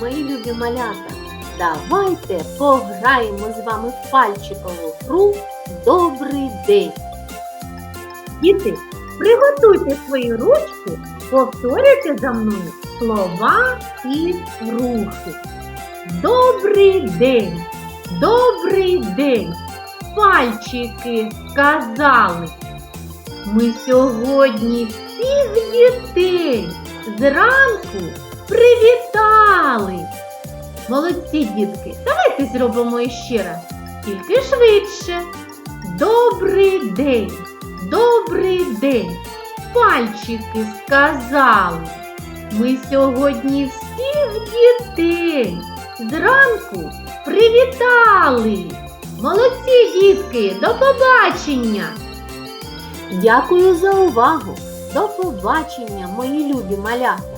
мої любі малята. Давайте пограємо з вами в пальчикову гру Добрий день. Діти, приготуйте свої ручки, повторюйте за мною слова і рухи. Добрий день, добрий день, пальчики сказали. Ми сьогодні всіх дітей зранку привітали. Молодці, дітки, давайте зробимо іще раз, тільки швидше. Добрий день, добрий день, пальчики сказали. Ми сьогодні всіх дітей зранку привітали. Молодці, дітки, до побачення! Дякую за увагу. До побачення, мої любі малята.